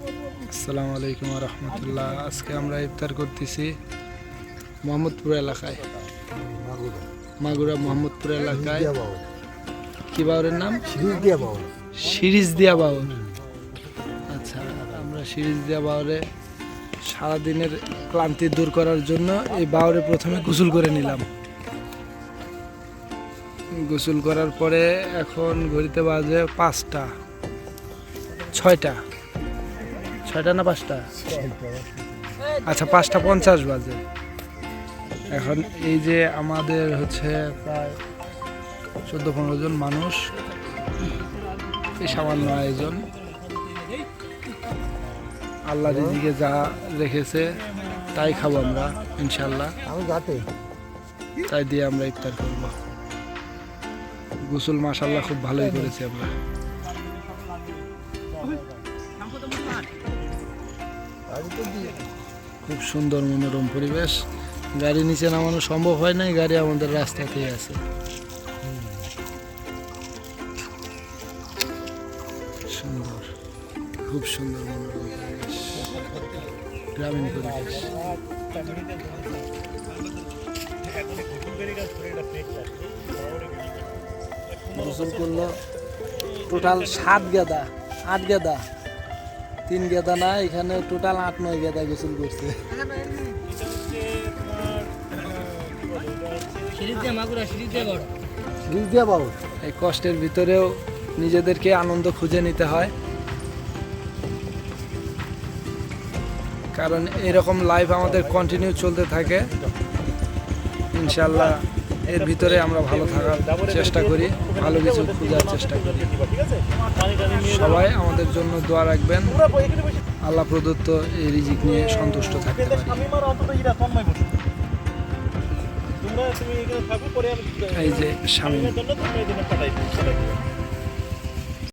আসসালামু আলাইকুম রহমতুল্লাহ আজকে আমরা ইফতার করতেছি মোহাম্মদপুর এলাকায়। মাগুরা মোহাম্মদপুর এলাকায়। কি নাম? সিরিজ দিয়া আচ্ছা আমরা সিরিজ দিয়া বাউরে সারাদিনের ক্লান্তি দূর করার জন্য এই বাউরে প্রথমে গোসল করে নিলাম। গোসল করার পরে এখন ঘড়িতে বাজে পাঁচটা, ছয়টা। ছয়টা না পাঁচটা? আচ্ছা পাঁচটা পঞ্চাশ বাজে। এখন এই যে আমাদের হচ্ছে প্রায় চোদ্দ পনেরো জন মানুষ এই সামান্য আয়োজন। আল্লাহ রিজিকে যা রেখেছে তাই খাব আমরা ইনশাল্লাহ। আমি যাতে। তাই দিয়ে আমরা ইফতার করব। গোসল মাসাল্লাহ খুব ভালোই করেছি আমরা। খুব সুন্দর মনোরম পরিবেশ। গাড়ি নিচে নামানো সম্ভব হয় নাই, গাড়ি আমাদের রাস্তাতেই আছে। সুন্দর, খুব সুন্দর মনোরম পরিবেশ। গ্রামীণ পরিবেশ। করল। টোটাল সাত গেদা, আট গেদা। তিন গেদা না এখানে টোটাল আট নয় গেদা গোসল করছে। সিরিজ দিয়ে এই কষ্টের ভিতরেও নিজেদেরকে আনন্দ খুঁজে নিতে হয়। কারণ এরকম লাইফ আমাদের কন্টিনিউ চলতে থাকে। ইনশাল্লাহ এর ভিতরে আমরা ভালো থাকার চেষ্টা করি, ভালো কিছু খোঁজার চেষ্টা করি। সবাই আমাদের জন্য দোয়া রাখবেন। আল্লাহ প্রদত্ত এই রিজিক নিয়ে সন্তুষ্ট থাকতে পারি। এই যে স্বামী।